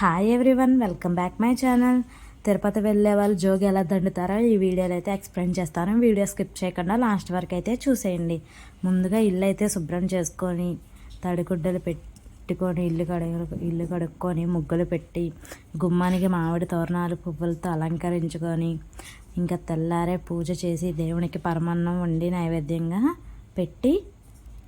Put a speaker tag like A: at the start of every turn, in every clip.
A: Hi everyone welcome back my channel Tirupati వెళ్ళే వాళ్ళు జోగి ఎలా దండుతారో ఈ వీడియోలో అయితే ఎక్స్ప్లెయిన్ చేస్తాను. వీడియో స్కిప్ చేయకుండా లాస్ట్ వరకు అయితే చూసేయండి. ముందుగా ఇల్లు అయితే శుభ్రం చేసుకొని తడిగుడ్డలు పెట్టుకొని ఇల్లు కడుగు ఇల్లు కడుక్కొని ముగ్గులు పెట్టి గుమ్మానికి మామిడి తోరణాలు పువ్వులతో అలంకరించుకొని ఇంకా తెల్లారే పూజ చేసి దేవునికి పరమాన్నం వండి నైవేద్యంగా పెట్టి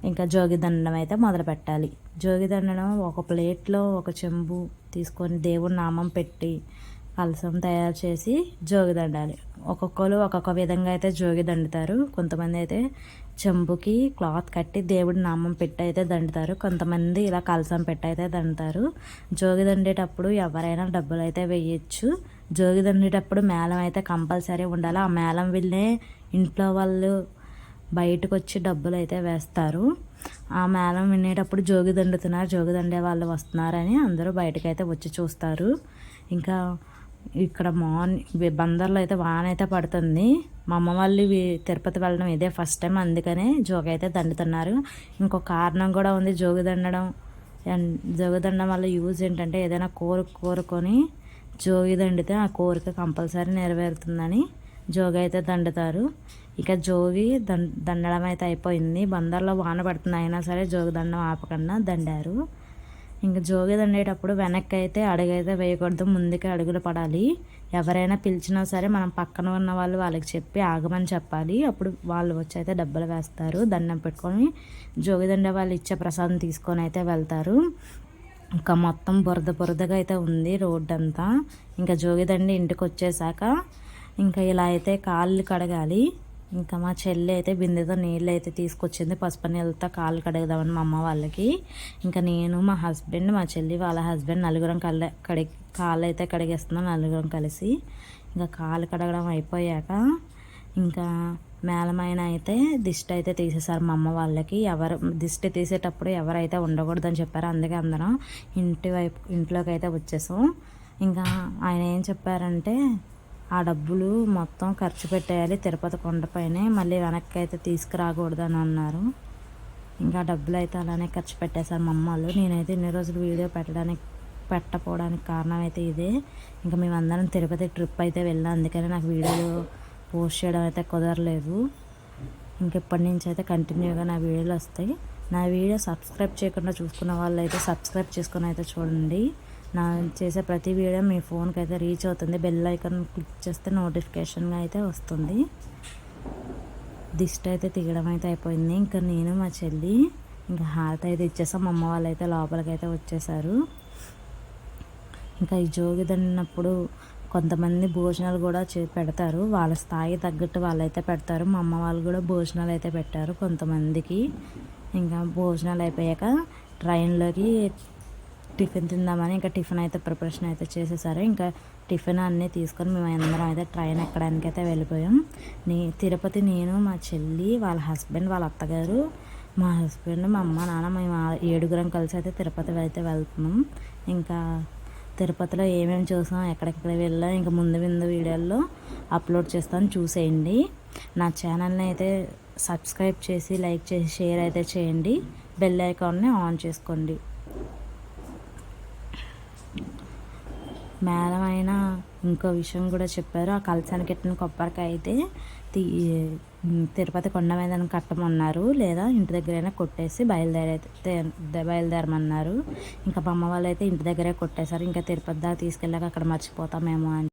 A: ఇంకా జోగి దండడం అయితే మొదలు పెట్టాలి జోగి దండడం ఒక ప్లేట్లో ఒక చెంబు తీసుకొని దేవుని నామం పెట్టి కలసం తయారు చేసి జోగి దండాలి. ఒక్కొక్కరు ఒక్కొక్క విధంగా అయితే జోగి దండుతారు. కొంతమంది అయితే చెంబుకి క్లాత్ కట్టి దేవుడి నామం పెట్టి అయితే దండుతారు. కొంతమంది ఇలా కలసం పెట్టి అయితే దండుతారు. జోగి దండేటప్పుడు ఎవరైనా డబ్బులు అయితే వేయచ్చు. జోగి దండేటప్పుడు మేళం అయితే కంపల్సరీ ఉండాలి. ఆ మేళం వెళ్ళే ఇంట్లో వాళ్ళు బయటకు వచ్చి డబ్బులు అయితే వేస్తారు. ఆ మేళం వినేటప్పుడు జోగి దండుతున్నారు. జోగి దండే వాళ్ళు వస్తున్నారని అందరూ బయటకు అయితే వచ్చి చూస్తారు. ఇంకా ఇక్కడ మార్నింగ్ బందర్లో అయితే వాన అయితే పడుతుంది. మా అమ్మ వాళ్ళు తిరుపతి వెళ్ళడం ఇదే ఫస్ట్ టైం అందుకనే జోగి అయితే దండుతున్నారు. ఇంకొక కారణం కూడా ఉంది జోగి దండడం. జోగి దండడం వల్ల యూజ్ ఏంటంటే ఏదైనా కోరిక కోరుకొని జోగి దండితే ఆ కోరిక కంపల్సరీ నెరవేరుతుందని జోగి అయితే దండుతారు. ఇక జోగి దం దండడం అయితే అయిపోయింది. బందర్లో వాన పడుతుంది అయినా సరే జోగి దండం ఆపకుండా దండారు. ఇంకా జోగి దండేటప్పుడు వెనక్కి అయితే అడుగైతే వేయకూడదు. ముందుకే అడుగులు పడాలి. ఎవరైనా పిలిచినా సరే మనం పక్కన ఉన్న వాళ్ళు వాళ్ళకి చెప్పి ఆగమని చెప్పాలి. అప్పుడు వాళ్ళు వచ్చి అయితే డబ్బులు వేస్తారు. దండం పెట్టుకొని జోగిదండ వాళ్ళు ఇచ్చే ప్రసాదం తీసుకొని అయితే వెళ్తారు. ఇంకా మొత్తం బురద బురదగా అయితే ఉంది రోడ్డు అంతా ఇంకా జోగిదండి ఇంటికి వచ్చేసాక ఇంకా ఇలా అయితే కాళ్ళు కడగాలి. ఇంకా మా చెల్లి అయితే బిందెతో నీళ్ళు అయితే తీసుకొచ్చింది. పసుపు నీళ్ళతో కాళ్ళు కడగదామని మా అమ్మ వాళ్ళకి. ఇంకా నేను మా హస్బెండ్ మా చెల్లి వాళ్ళ హస్బెండ్ నలుగురం కళ్ళ కడి కాళ్ళు అయితే కడిగేస్తున్నాం నలుగురం కలిసి. ఇంకా కాళ్ళు కడగడం అయిపోయాక ఇంకా మేళమైన అయితే దిష్టి అయితే తీసేశారు మా అమ్మ వాళ్ళకి. ఎవరు దిష్టి తీసేటప్పుడు ఎవరైతే ఉండకూడదని చెప్పారు అందుకే అందరం ఇంటి వైపు ఇంట్లోకి అయితే వచ్చేసాం. ఇంకా ఆయన ఏం చెప్పారంటే ఆ డబ్బులు మొత్తం ఖర్చు పెట్టేయాలి తిరుపతి కొండపైనే మళ్ళీ వెనక్కి అయితే తీసుకురాకూడదని అన్నారు. ఇంకా డబ్బులు అయితే అలానే ఖర్చు పెట్టేశారు మా అమ్మలు నేనైతే ఇన్ని రోజులు వీడియో పెట్టడానికి పెట్టపోవడానికి కారణం అయితే ఇదే. ఇంకా మేమందరం తిరుపతి ట్రిప్ అయితే వెళ్ళాం. అందుకని నాకు వీడియోలు పోస్ట్ చేయడం అయితే కుదరలేదు. ఇంకెప్పటి నుంచి అయితే కంటిన్యూగా నా వీడియోలు వస్తాయి. నా వీడియో సబ్స్క్రైబ్ చేయకుండా చూసుకున్న వాళ్ళు అయితే సబ్స్క్రైబ్ చేసుకుని అయితే చూడండి. నా చేసే ప్రతి వీడియో మీ ఫోన్కి అయితే రీచ్ అవుతుంది. బెల్ ఐకాన్ క్లిక్ చేస్తే నోటిఫికేషన్గా అయితే వస్తుంది. దిష్టి అయితే తీయడం అయితే అయిపోయింది. ఇంకా నేను మా చెల్లి ఇంకా హారతి అయితే ఇచ్చేసాం. మా అమ్మ వాళ్ళు అయితే లోపలికి అయితే వచ్చేసారు. ఇంకా ఈ జోగి దండినప్పుడు కొంతమంది భోజనాలు కూడా చే పెడతారు. వాళ్ళ స్థాయి తగ్గట్టు వాళ్ళైతే పెడతారు. మా అమ్మ వాళ్ళు కూడా భోజనాలు అయితే పెట్టారు కొంతమందికి. ఇంకా భోజనాలు అయిపోయాక ట్రైన్లోకి టిఫిన్ తిందామని ఇంకా టిఫిన్ అయితే ప్రిపరేషన్ అయితే చేసేసారు. ఇంకా టిఫిన్ అన్నీ తీసుకొని మేము అందరం అయితే ట్రైన్ ఎక్కడానికి అయితే వెళ్ళిపోయాం. నీ తిరుపతి నేను మా చెల్లి వాళ్ళ హస్బెండ్ వాళ్ళ అత్తగారు మా హస్బెండ్ మా అమ్మ నాన్న మేము ఏడుగురం కలిసి అయితే తిరుపతి అయితే వెళ్తున్నాం. ఇంకా తిరుపతిలో ఏమేమి చూసాం ఎక్కడెక్కడ వెళ్ళాం ఇంకా ముందు ముందు వీడియోల్లో అప్లోడ్ చేస్తాను చూసేయండి. నా ఛానల్ని అయితే సబ్స్క్రైబ్ చేసి లైక్ చేసి షేర్ అయితే చేయండి. బెల్ ఐకాన్ని ఆన్ చేసుకోండి. మేడమైన ఇంకో విషయం కూడా చెప్పారు. ఆ కలసానికి ఎట్టిన కొబ్బరికాయ అయితే తిరుపతి కొండ మీద కట్టమన్నారు లేదా ఇంటి దగ్గరైనా కొట్టేసి బయలుదేరైతే బయలుదేరమన్నారు. ఇంకా బొమ్మ వాళ్ళు అయితే ఇంటి దగ్గరే కొట్టేశారు. ఇంకా తిరుపతి దాకా తీసుకెళ్ళాక అక్కడ మర్చిపోతామేమో అని.